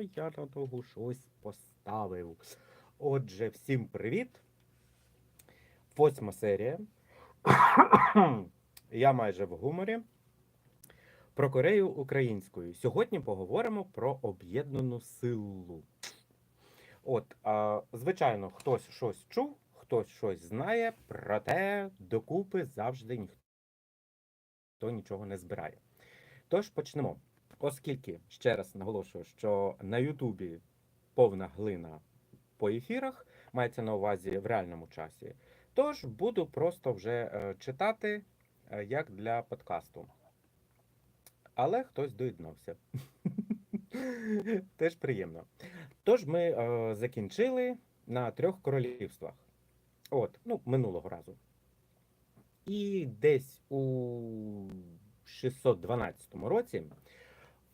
я на ногу щось поставив. Отже, всім привіт. Восьма серія. Я майже в гуморі. Про Корею українською. Сьогодні поговоримо про об'єднану силу. От, а, звичайно, хтось щось чув, хтось щось знає, проте докупи завжди ніхто нічого не збирає. Тож почнемо. Оскільки, ще раз наголошую, що на Ютубі повна глина по ефірах, мається на увазі в реальному часі. Тож буду просто вже е, читати е, як для подкасту. Але хтось доєднався. Теж приємно. Тож ми е, закінчили на трьох королівствах. От, ну, минулого разу. І десь у 612 році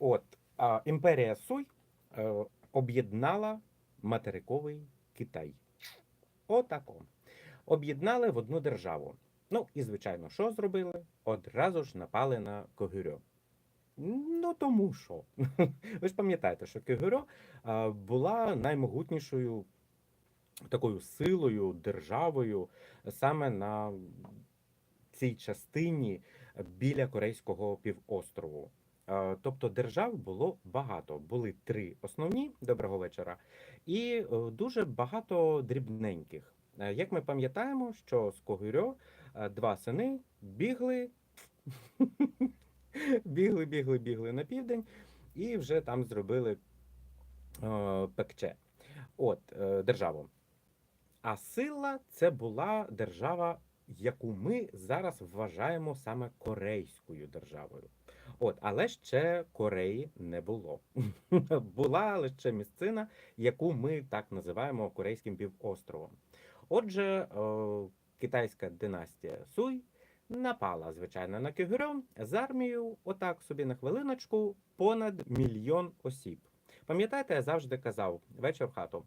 от, а, імперія Суй е, об'єднала материковий Китай. Отако. Об'єднали в одну державу. Ну і, звичайно, що зробили? Одразу ж напали на Когюрьо. Ну, тому що. Ви ж пам'ятаєте, що Кегюрьо а, була наймогутнішою такою силою, державою саме на цій частині біля Корейського півострову. Е, Тобто держав було багато. Були три основні доброго вечора, і е, дуже багато дрібненьких. Е, Як ми пам'ятаємо, що з Когюрьо е, два сини бігли, бігли, бігли, бігли на південь, і вже там зробили пекче. От державу. А сила це була держава, яку ми зараз вважаємо саме корейською державою. От, але ще Кореї не було. Була лише місцина, яку ми так називаємо Корейським півостровом. Отже, е, китайська династія Суй напала, звичайно, на Кюгюрьо з армією, отак собі на хвилиночку, понад мільйон осіб. Пам'ятаєте, я завжди казав вечір хату.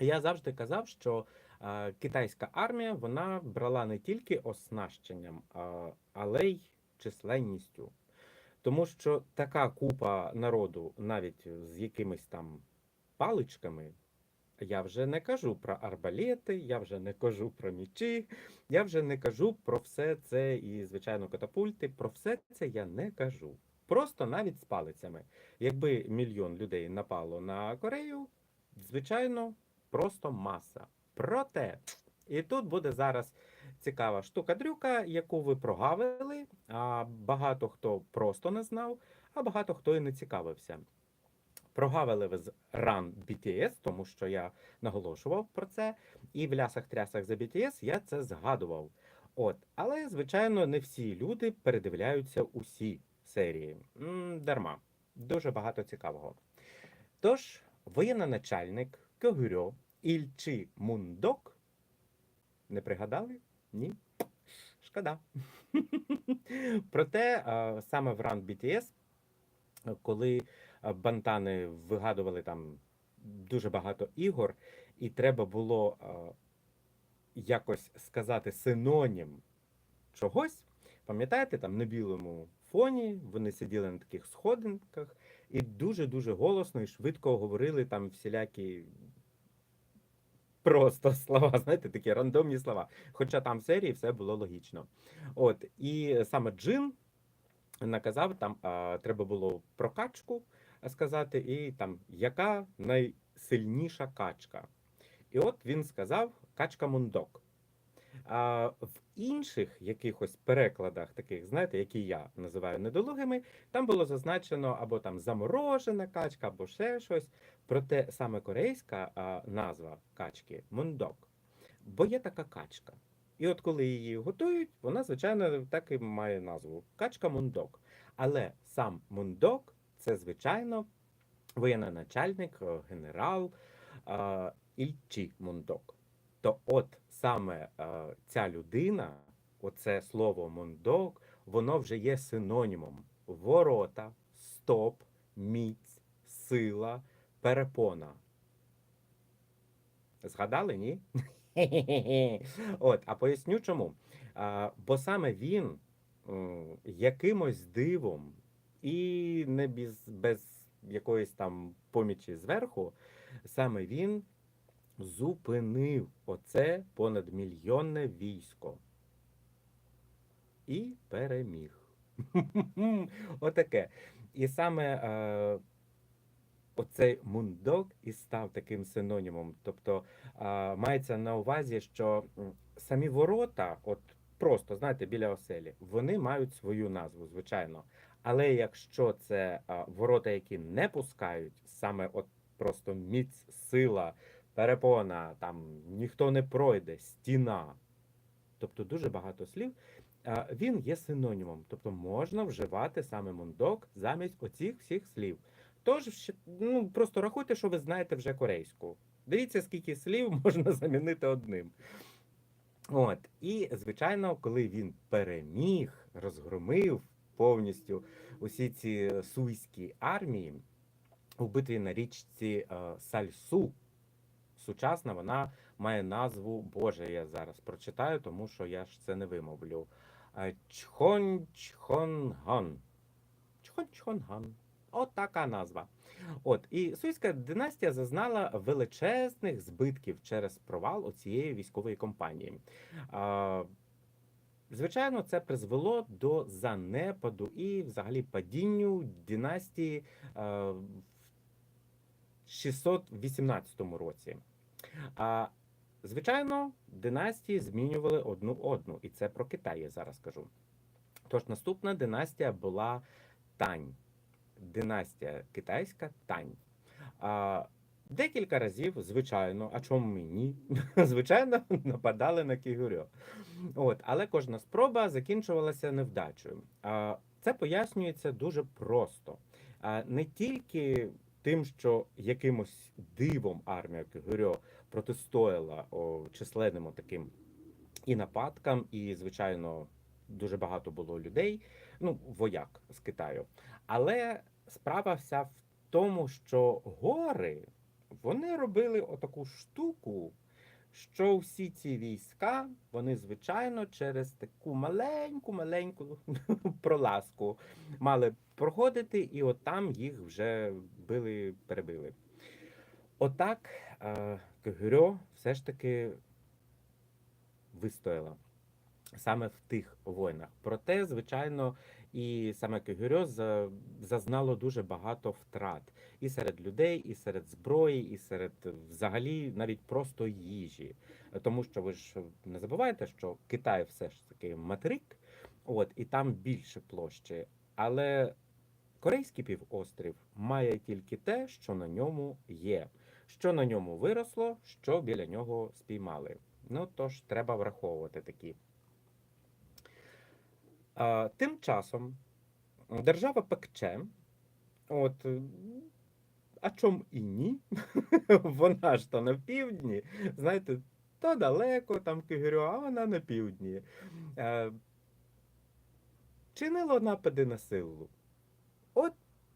Я завжди казав, що е, китайська армія вона брала не тільки оснащенням, а, але й численністю. Тому що така купа народу, навіть з якимись там паличками, я вже не кажу про арбалети, я вже не кажу про мічі, я вже не кажу про все це і, звичайно, катапульти. Про все це я не кажу. Просто навіть з палицями. Якби мільйон людей напало на Корею, звичайно, просто маса. Проте, і тут буде зараз цікава штука-дрюка, яку ви прогавили, а багато хто просто не знав, а багато хто і не цікавився. Прогавили ви з Run BTS, тому що я наголошував про це, і в лясах-трясах за BTS я це згадував. От, але, звичайно, не всі люди передивляються усі серії. М, дарма. Дуже багато цікавого. Тож, воєнноначальник Кьогюрьо Ільчі Мундок. Не пригадали? Ні? Шкода. Проте саме в Run BTS, е, коли е, бантани вигадували там дуже багато ігор, і треба було е, якось сказати синонім чогось, пам'ятаєте, там на білому фоні вони сиділи на таких сходинках і дуже-дуже голосно і швидко говорили там всілякі просто слова, знаєте, такі рандомні слова. Хоча там в серії все було логічно. От, і саме Джин наказав, там а, треба було про качку сказати, і там яка найсильніша качка. І от він сказав качка Мундок. А в інших якихось перекладах, таких, знаєте, які я називаю недолугими, там було зазначено або там заморожена качка, або ще щось. Проте саме корейська а, назва качки мундок. Бо є така качка. І от коли її готують, вона, звичайно, так і має назву качка мундок. Але сам мундок це, звичайно, воєнноначальник, генерал а, Ільчі Мундок. То от саме е, ця людина, оце слово мундок, воно вже є синонімом ворота, стоп, міць, сила, перепона. Згадали, ні? От, а поясню чому. А, бо саме він якимось дивом і не без, без якоїсь там помічі зверху, саме він зупинив оце понад мільйонне військо і переміг. Отаке. І саме е, оцей мундок і став таким синонімом. Тобто е, мається на увазі, що самі ворота, от просто знаєте, біля оселі, вони мають свою назву, звичайно. Але якщо це е, ворота, які не пускають, саме от просто міць, сила, перепона, там ніхто не пройде, стіна. Тобто дуже багато слів. Він є синонімом, тобто можна вживати саме мундок замість оцих всіх слів. Тож ну, просто рахуйте, що ви знаєте вже корейську. Дивіться, скільки слів можна замінити одним. От, і звичайно, коли він переміг, розгромив повністю усі ці суйські армії у битві на річці е, Сальсу. Сучасна вона має назву Боже, я зараз прочитаю, тому що я ж це не вимовлю. Е, Чхон Чхонган. Чхон Чхонган. От така назва. От і Суйська династія зазнала величезних збитків через провал оцієї військової кампанії. А, Звичайно, це призвело до занепаду і взагалі падінню династії а, в 618 році. А, звичайно, династії змінювали одну одну, і це про Китай я зараз кажу. Тож наступна династія була Тань. Династія китайська Тань. А, декілька разів, звичайно, а чому і ні? Звичайно, нападали на Кігурьо. От, але кожна спроба закінчувалася невдачею. А, це пояснюється дуже просто. А, не тільки тим, що якимось дивом армія Кігурьо протистояла о, численним таким і нападкам, і, звичайно, дуже багато було людей, ну, вояк з Китаю. Але справа вся в тому, що гори вони робили отаку штуку, що всі ці війська, вони, звичайно, через таку маленьку, маленьку пролазку мали проходити, і от там їх вже били, перебили. Отак Когюрьо все ж таки вистояла саме в тих воїнах. Проте, звичайно, і саме Кигирьо за- зазнало дуже багато втрат і серед людей, і серед зброї, і серед взагалі навіть просто їжі. Тому що ви ж не забувайте, що Китай все ж таки материк, от і там більше площі. Але Корейський півострів має тільки те, що на ньому є, що на ньому виросло, що біля нього спіймали. Ну тож треба враховувати такі. А, тим часом держава Пекче, от, а чом і ні? Вона ж то на півдні, знаєте, то далеко там Кигирю, а вона на півдні. Е, чинило напади на силу.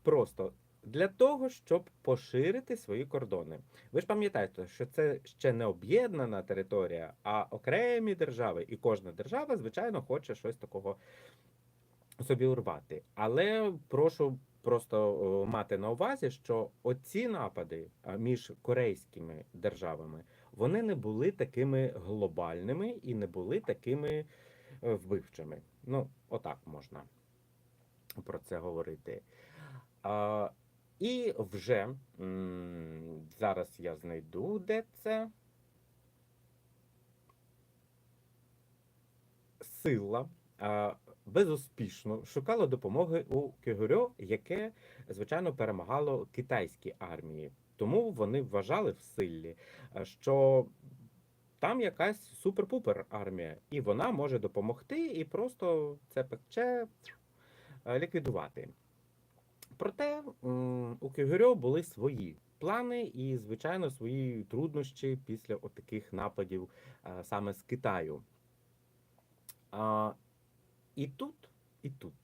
Просто для того, щоб поширити свої кордони. Ви ж пам'ятаєте, що це ще не об'єднана територія, а окремі держави. І кожна держава, звичайно, хоче щось такого собі урвати. Але прошу просто мати на увазі, що оці напади між корейськими державами вони не були такими глобальними і не були такими е, вбивчими. Ну, отак можна про це говорити. І вже зараз я знайду, де це. Сила безуспішно шукала допомоги у Кюгурьо, яке, звичайно, перемагало китайські армії. Тому вони вважали в силі, що там якась супер-пупер армія, і вона може допомогти і просто це пекче е, ліквідувати. Проте у Кюгурьо були свої плани і, звичайно, свої труднощі після отаких нападів е, саме з Китаю. І тут, і тут.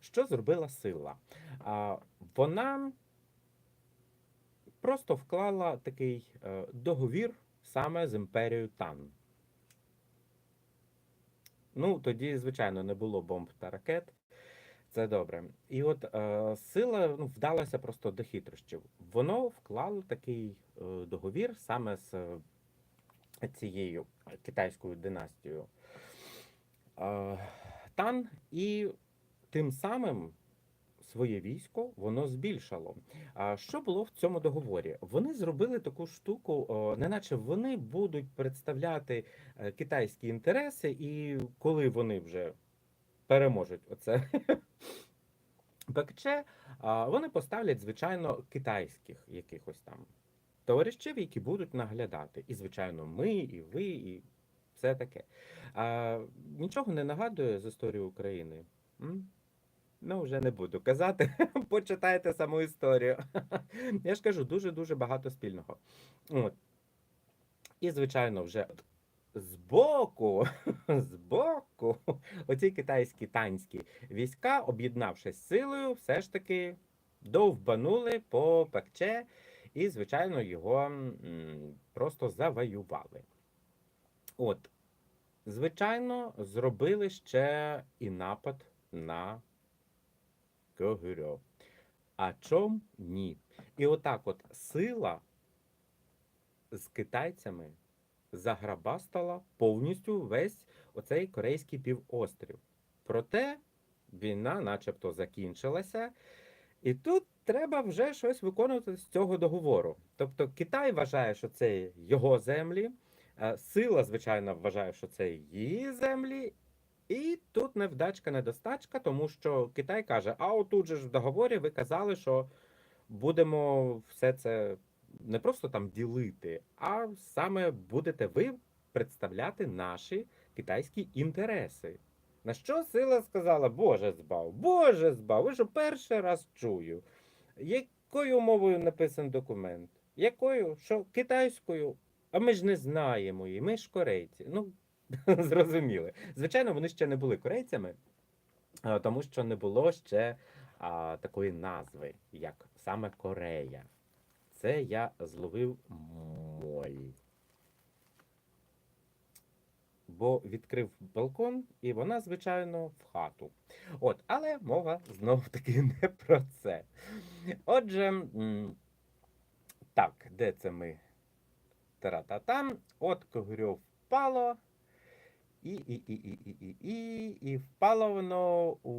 Що зробила сила? Вона просто вклала такий е, договір саме з імперією Тан. Ну, тоді, звичайно, не було бомб та ракет. Це добре. І от е, сила ну, вдалася просто до хитрощів. Воно вклало такий е, договір саме з е, цією китайською династією е, Тан, і тим самим своє військо воно збільшало. А що було в цьому договорі? Вони зробили таку штуку, о, неначе вони будуть представляти е, китайські інтереси, і коли вони вже переможуть оце а, вони поставлять, звичайно, китайських якихось там товаришів, які будуть наглядати. І, звичайно, ми, і ви, і все таке. А, нічого не нагадує з історії України. М? Ну, вже не буду казати. Почитайте саму історію. Я ж кажу, дуже-дуже багато спільного. От. І, звичайно, вже збоку, збоку, оці китайські танські війська, об'єднавшись силою, все ж таки довбанули по Пекче і, звичайно, його просто завоювали. От, звичайно, зробили ще і напад на Кьогюрьо. А чом ні? І отак от сила з китайцями заграбастала повністю весь оцей корейський півострів. Проте війна, начебто, закінчилася, і тут треба вже щось виконувати з цього договору. Тобто Китай вважає, що це його землі, е, сила, звичайно, вважає, що це її землі. І тут невдачка, недостачка, тому що Китай каже: а отут же ж в договорі ви казали, що будемо все це не просто там ділити, а саме будете ви представляти наші китайські інтереси. На що сила сказала, Боже збав, Боже збав, ви що перший раз чую. Якою мовою написаний документ? Якою? Що китайською? А ми ж не знаємо її, ми ж корейці. Ну, зрозуміли. Звичайно, вони ще не були корейцями, тому що не було ще а, такої назви, як саме Корея. Це я зловив моль. Бо відкрив балкон, і вона, звичайно, в хату. От, але мова знову таки не про це. Отже, так, де це ми? Тара-та-там. От Когурьов впало. І, і, і, і, і, і, і, і впало воно у,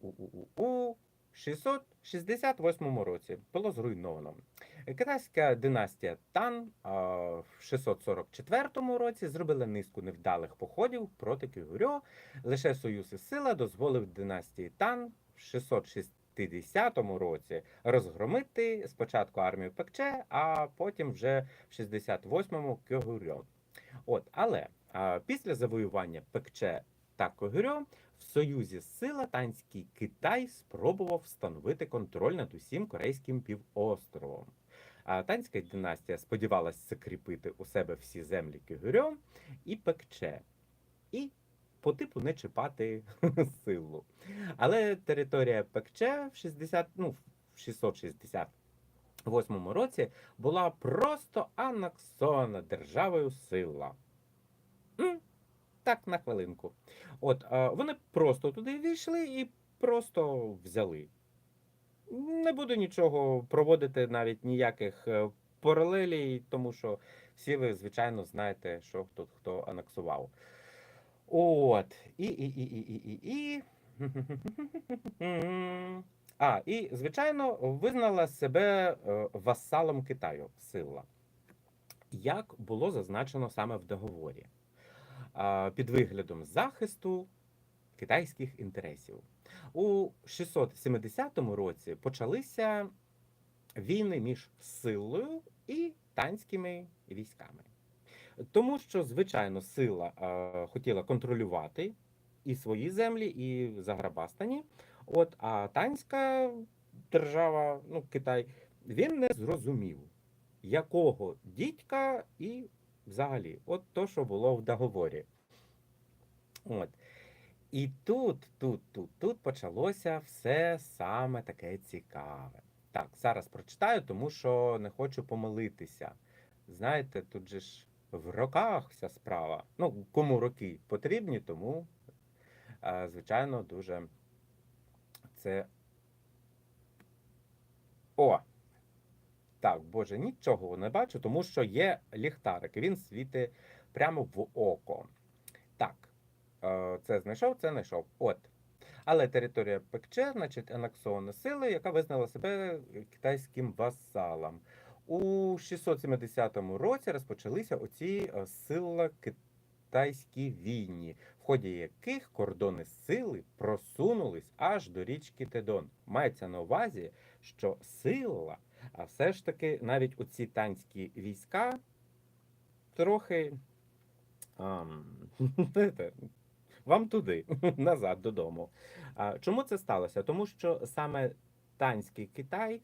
у, у, у, у 668 році. Було зруйновано. Китайська династія Тан в 644 році зробила низку невдалих походів проти Кюгурьо. Лише союз і сила дозволив династії Тан в 660 році розгромити спочатку армію Пекче, а потім вже в 68-му Кьогурьо. От, але після завоювання Пекче та Когюрьо в союзі сила танський Китай спробував встановити контроль над усім корейським півостровом. А танська династія сподівалася закріпити у себе всі землі Кигурьо і Пекче, і по типу не чіпати силу. Але територія Пекче в 60, ну, в 668 році була просто анексована державою сила. Так, на хвилинку. От, а, вони просто туди війшли і просто взяли. Не буду нічого проводити, навіть ніяких е, паралелей, тому що всі ви, звичайно, знаєте, що тут хто анексував. От. І, і, і, і, і, і, і. А, і, звичайно, визнала себе е, васалом Китаю сила. Як було зазначено саме в договорі, під виглядом захисту китайських інтересів. У 670 році почалися війни між силою і танськими військами. Тому що, звичайно, сила е, хотіла контролювати і свої землі, і Заграбастані. От, а танська держава, ну, Китай, він не зрозумів, якого дідька і взагалі, от то, що було в договорі. От. І тут, тут, тут, тут почалося все саме таке цікаве. Так, зараз прочитаю, тому що не хочу помилитися. Знаєте, тут же ж в роках вся справа. Ну, кому роки потрібні, тому, е, звичайно, дуже це. О! Так, боже, нічого не бачу, тому що є ліхтарик, він світить прямо в око. Так, е, це знайшов, це знайшов. От. Але територія Пекче, значить, анексована сила, яка визнала себе китайським васалом. У 670 році розпочалися оці е, сила китайські війні, в ході яких кордони сили просунулись аж до річки Тедон. Мається на увазі, що сила, а все ж таки навіть оці танські війська трохи. вам туди, назад додому. Чому це сталося? Тому що саме танський Китай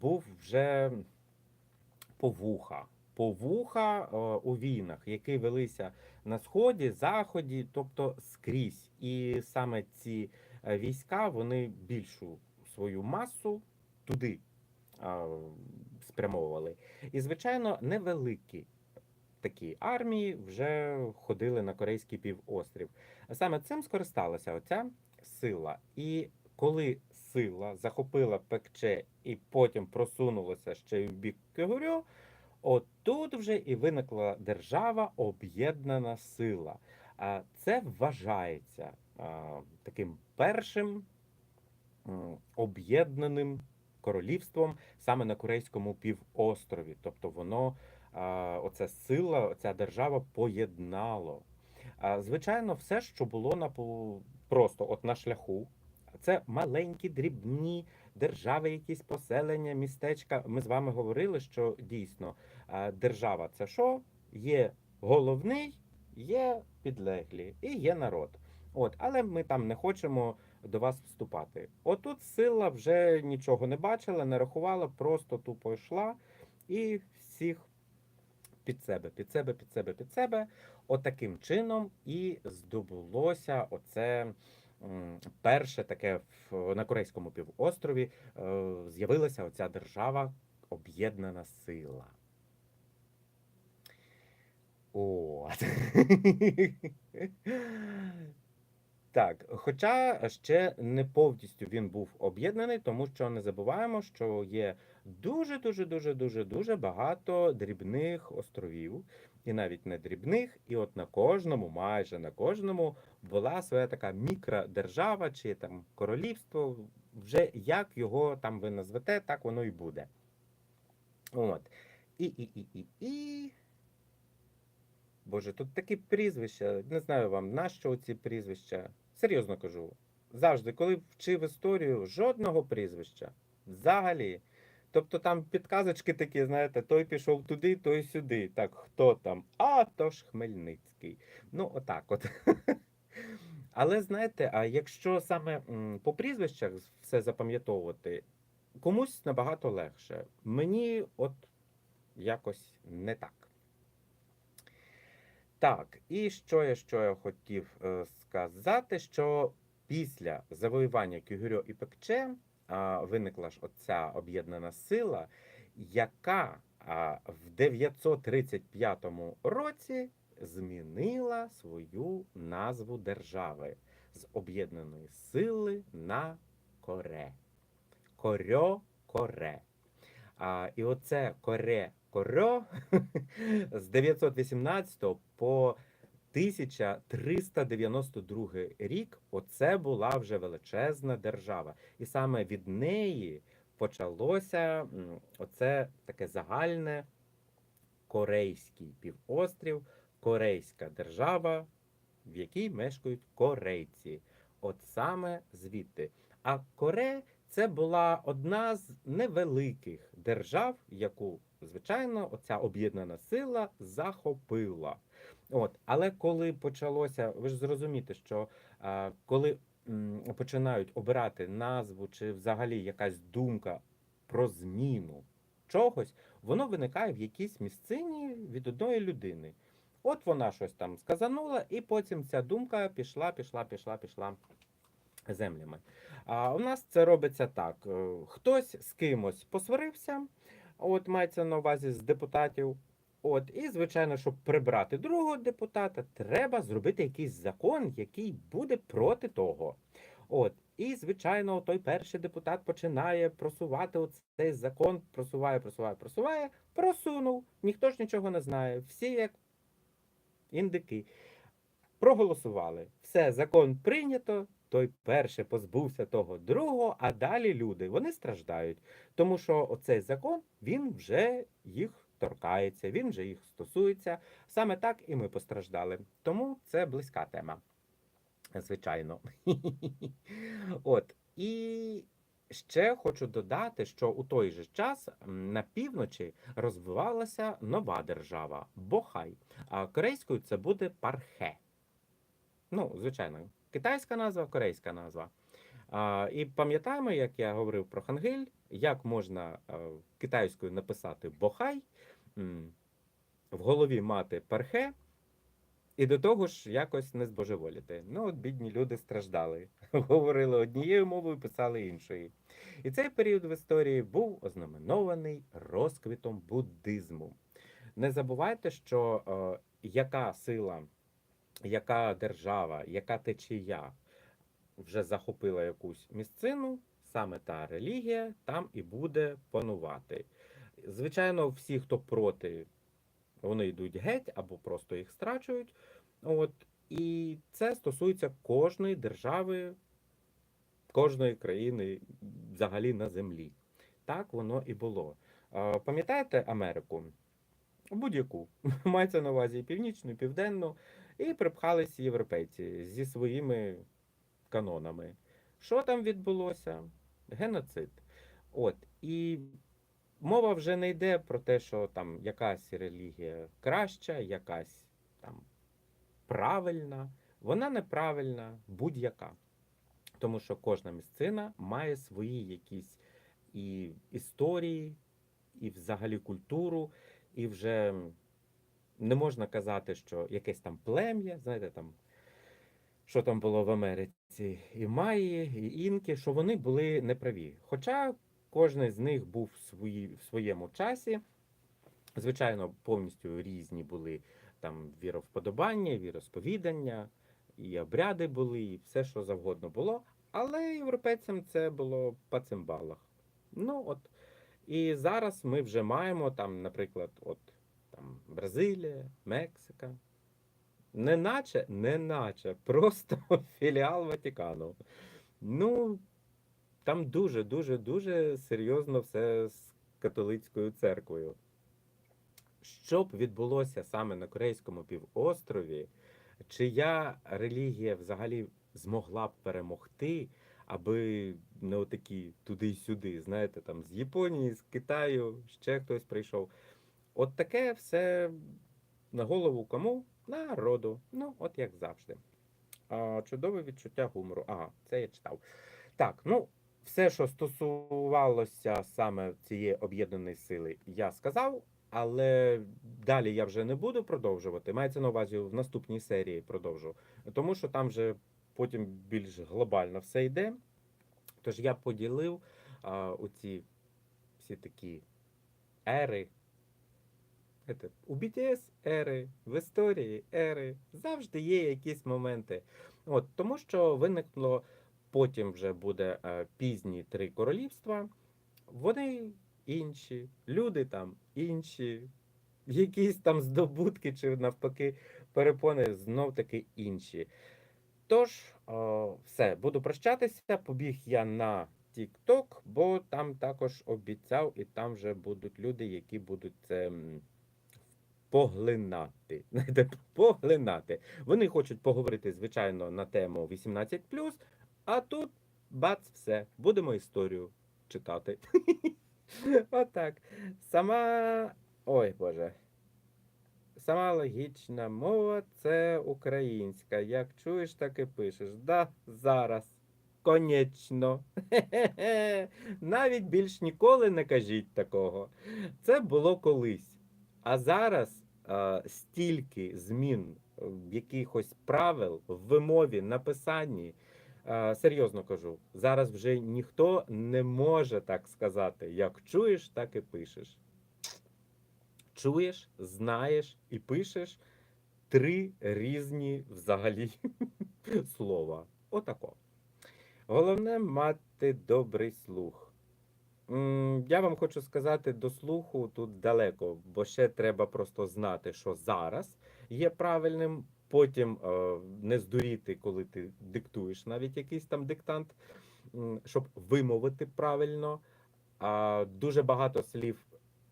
був вже повуха. Повуха е, у війнах, які велися на сході, заході, тобто скрізь. І саме ці е, війська вони більшу свою масу туди спрямовували. І, звичайно, невеликі такі армії вже ходили на Корейський півострів. Саме цим скористалася оця сила. І коли сила захопила Пекче і потім просунулася ще в бік Кюгурю, отут вже і виникла держава Об'єднана Сила. Це вважається таким першим об'єднаним королівством саме на Корейському півострові. Тобто воно, оця сила, оця держава поєднало. Звичайно, все, що було на просто от на шляху, це маленькі, дрібні держави, якісь поселення, містечка. Ми з вами говорили, що дійсно держава це що? Є головний, є підлеглі і є народ. От, але ми там не хочемо до вас вступати. Отут сила вже нічого не бачила, не рахувала, просто тупо йшла і всіх під себе, під себе, під себе, під себе. Отаким чином і здобулося оце перше таке на Корейському півострові е, з'явилася оця держава Об'єднана Сила. От. Так, хоча ще не повністю він був об'єднаний, тому що не забуваємо, що є дуже, дуже, дуже, дуже, дуже багато дрібних островів, і навіть не дрібних, і от на кожному, майже на кожному, була своя така мікродержава чи там королівство. Вже як його там ви назвете, так воно і буде. От. І, і, і, і, і. Боже, тут такі прізвища. Не знаю вам, нащо ці прізвища. Серйозно кажу. Завжди, коли вчив історію, жодного прізвища. Взагалі. Тобто там підказочки такі, знаєте, той пішов туди, той сюди. Так, хто там? А, то ж Хмельницький. Ну, отак от. Але знаєте, а якщо саме по прізвищах все запам'ятовувати, комусь набагато легше. Мені от якось не так. Так, і що я, що я хотів е, сказати, що після завоювання Кюгюрьо і Пекче виникла ж оця об'єднана сила, яка в 935 році змінила свою назву держави з об'єднаної сили на Коре. Корьо-Коре. А, і оце Коре-Корьо з 918 по 1392 рік оце була вже величезна держава. І саме від неї почалося оце таке загальне корейський півострів, корейська держава, в якій мешкають корейці. От саме звідти. А Коре це була одна з невеликих держав, яку, звичайно, оця об'єднана сила захопила. От, але коли почалося, ви ж зрозумієте, що а, коли м, починають обирати назву чи взагалі якась думка про зміну чогось, воно виникає в якійсь місцині від одної людини. От вона щось там сказанула, і потім ця думка пішла, пішла, пішла, пішла землями. А у нас це робиться так: е, хтось з кимось посварився, от мається на увазі з депутатів. От, і, звичайно, щоб прибрати другого депутата, треба зробити якийсь закон, який буде проти того. От, І, звичайно, той перший депутат починає просувати цей закон, просуває, просуває, просуває, просунув. Ніхто ж нічого не знає. Всі як індики. Проголосували. Все, закон прийнято. Той перший позбувся того другого, а далі люди вони страждають. Тому що оцей закон він вже їх торкається, він вже їх стосується. Саме так і ми постраждали. Тому це близька тема. Звичайно. От. І ще хочу додати, що у той же час на півночі розвивалася нова держава Бохай. А корейською це буде Пархе. Ну, звичайно, китайська назва, корейська назва. А, і пам'ятаємо, як я говорив про Хангиль, як можна китайською написати Бохай, в голові мати Пархе, і до того ж якось не збожеволіти. Ну, от бідні люди страждали. Говорили однією мовою, писали іншою. І цей період в історії був ознаменований розквітом буддизму. Не забувайте, що е, яка сила, яка держава, яка течія вже захопила якусь місцину, саме та релігія там і буде панувати. Звичайно, всі, хто проти, вони йдуть геть або просто їх страчують. От, і це стосується кожної держави, кожної країни взагалі на землі. Так воно і було. Пам'ятаєте Америку? Будь-яку. Мається на увазі північну, південну, і припхались європейці зі своїми канонами. Що там відбулося? Геноцид. От. І мова вже не йде про те, що там якась релігія краща, якась там правильна. Вона неправильна, будь-яка. Тому що кожна місцина має свої якісь і історії, і взагалі культуру, і вже не можна казати, що якесь там плем'я, знаєте, там, що там було в Америці, і Майї, і Інки, що вони були неправі. Хоча кожен з них був в, свої, в своєму часі. Звичайно, повністю різні були там віровподобання, віросповідання, і обряди були, і все, що завгодно було. Але європейцям це було по цимбалах. Ну от. І зараз ми вже маємо там, наприклад, от там Бразилія, Мексика. Неначе, неначе, просто філіал Ватикану. Ну, там дуже, дуже, дуже серйозно все з католицькою церквою. Що б відбулося саме на Корейському півострові, чия релігія взагалі змогла б перемогти, аби не отакі туди й сюди, знаєте, там з Японії, з Китаю, ще хтось прийшов. От таке все на голову кому? Народу. Ну, от як завжди. А, чудове відчуття гумору. Ага, це я читав. Так, ну, все, що стосувалося саме цієї об'єднаної сили, я сказав. Але далі я вже не буду продовжувати. Мається на увазі в наступній серії продовжу. Тому що там вже потім більш глобально все йде. Тож я поділив а, оці всі такі ери. Знаєте, У BTS ери, в історії ери завжди є якісь моменти. От, тому що виникло потім вже буде е, пізні три королівства. Вони інші, люди там інші, якісь там здобутки чи навпаки перепони знов таки інші. Тож, о, все, буду прощатися. Побіг я на TikTok, бо там також обіцяв, і там вже будуть люди, які будуть це поглинати. Знаєте, поглинати. Вони хочуть поговорити, звичайно, на тему 18, а тут бац, все, будемо історію читати. Отак. Сама. Ой Боже. Сама логічна мова це українська. Як чуєш, так і пишеш. Да, зараз. Конечно. Навіть більш ніколи не кажіть такого. Це було колись. А зараз а, стільки змін якихось правил в вимові, написанні. Серйозно кажу, зараз вже ніхто не може так сказати. Як чуєш, так і пишеш. Чуєш, знаєш і пишеш три різні взагалі слова. Отако. Головне мати добрий слух. Я вам хочу сказати, до слуху тут далеко, бо ще треба просто знати, що зараз є правильним, потім е, не здуріти, коли ти диктуєш навіть якийсь там диктант, щоб вимовити правильно. А дуже багато слів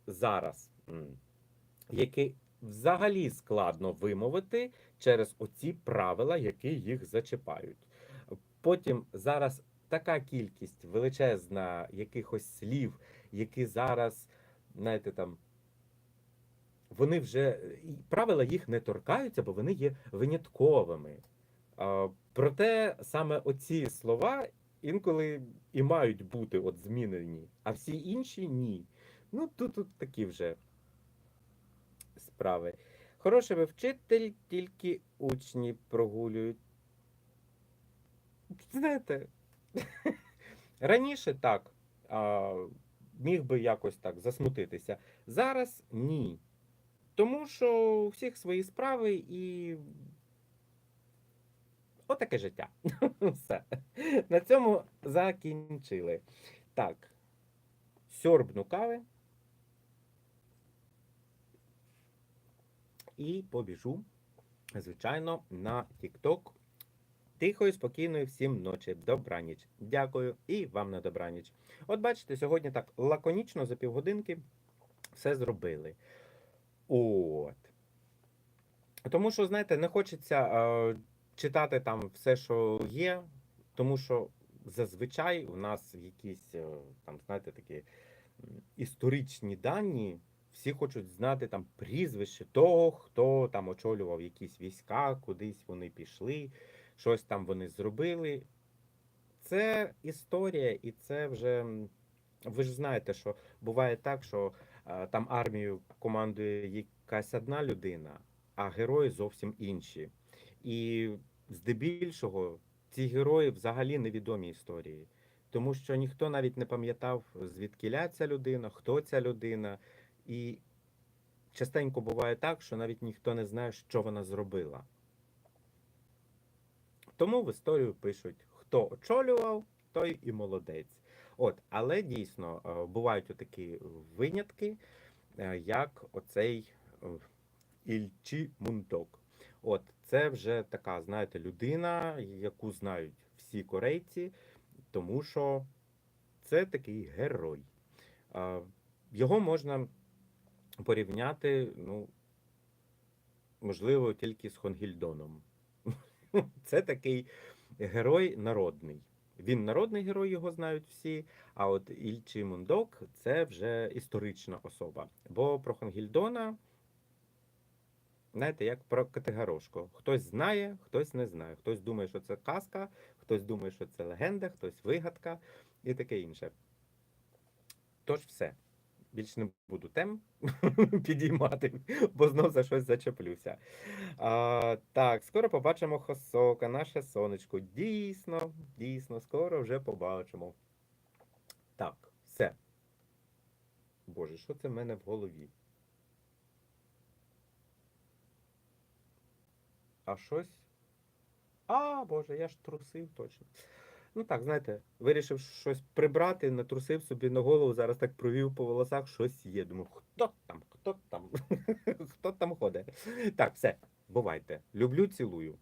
зараз, які взагалі складно вимовити через оці правила, які їх зачіпають. Потім зараз така кількість величезна якихось слів, які зараз, знаєте, там. Вони вже правила їх не торкаються, бо вони є винятковими. Проте саме оці слова інколи і мають бути от змінені, а всі інші ні. Ну, тут, тут такі вже справи. Хороший вчитель, тільки учні прогулюють. Знаєте, раніше так, а, міг би якось так засмутитися. Зараз ні. Тому що у всіх свої справи і. Отаке життя. Все. На цьому закінчили. Так. Сьорбну кави. І побіжу, звичайно, на TikTok. Тихої, спокійної всім ночі. Добраніч. Дякую і вам на добраніч. От бачите, сьогодні так лаконічно за півгодинки все зробили. От. Тому що, знаєте, не хочеться е, читати там все, що є, тому що зазвичай у нас якісь е, там, знаєте, такі історичні дані. Всі хочуть знати там прізвище того, хто там очолював якісь війська, кудись вони пішли, щось там вони зробили. Це історія, і це вже. Ви ж знаєте, що буває так, що там армією командує якась одна людина, а герої зовсім інші. І здебільшого ці герої взагалі невідомі історії, тому що ніхто навіть не пам'ятав, звідкіля ця людина, хто ця людина. І частенько буває так, що навіть ніхто не знає, що вона зробила. Тому в історію пишуть, хто очолював, той і молодець. От, але дійсно е, бувають отакі винятки, е, як оцей е, Ільчі Мунток. От, це вже така, знаєте, людина, яку знають всі корейці, тому що це такий герой. Його можна порівняти, ну, можливо, тільки з Хонгільдоном. Це такий герой народний. Він народний герой, його знають всі. А от Ільчі Мундок це вже історична особа. Бо про Хонгільдона, знаєте, як про Категорошко. Хтось знає, хтось не знає. Хтось думає, що це казка, хтось думає, що це легенда, хтось вигадка і таке інше. Тож все. Більше не буду тем підіймати, бо знов за щось зачеплюся. А, так, скоро побачимо Хосока, наше сонечко. Дійсно, дійсно, скоро вже побачимо. Так, все. Боже, що це в мене в голові? А щось. А, Боже, я ж трусив точно. Ну так, знаєте, вирішив щось прибрати, натрусив собі на голову, зараз так провів по волосах, щось є. Думаю, хто там, хто там, хто там ходить. Так, все, бувайте. Люблю, цілую.